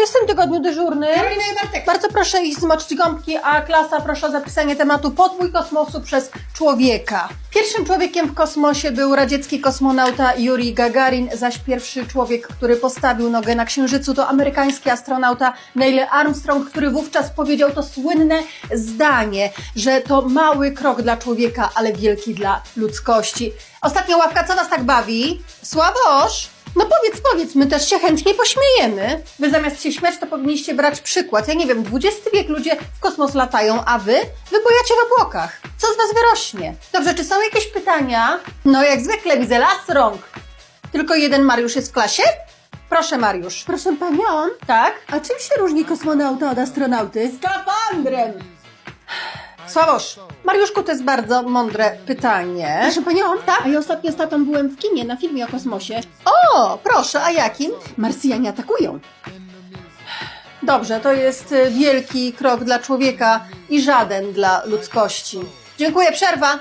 jest w tym tygodniu dyżurny? Karolina i Bartek. Bardzo proszę iść zmoczyć gąbki, a klasa proszę o zapisanie tematu podbój kosmosu przez człowieka. Pierwszym człowiekiem w kosmosie był radziecki kosmonauta Yuri Gagarin, zaś pierwszy człowiek, który postawił nogę na Księżycu to amerykański astronauta Neil Armstrong, który wówczas powiedział to słynne zdanie, że to mały krok dla człowieka, ale wielki dla ludzkości. Ostatnia ławka, co was tak bawi? Sławosz? No powiedz, powiedz, my też się chętnie pośmiejemy. Wy zamiast się śmiać, to powinniście brać przykład. Ja nie wiem, XX wiek ludzie w kosmos latają, a wy? Wy bojacie w obłokach. Co z was wyrośnie? Dobrze, czy są jakieś pytania? No jak zwykle widzę las rąk. Tylko jeden Mariusz jest w klasie? Proszę Mariusz. Proszę panią, Tak? a czym się różni kosmonauta od astronauty? Skafandrem! Sławosz, Mariuszku, to jest bardzo mądre pytanie. Proszę panią, Tak? a ja ostatnio z tatą byłem w kinie na filmie o kosmosie. O, proszę, a jakim? Marsjanie atakują. Dobrze, to jest y, wielki krok dla człowieka i żaden dla ludzkości. Dziękuję, przerwa.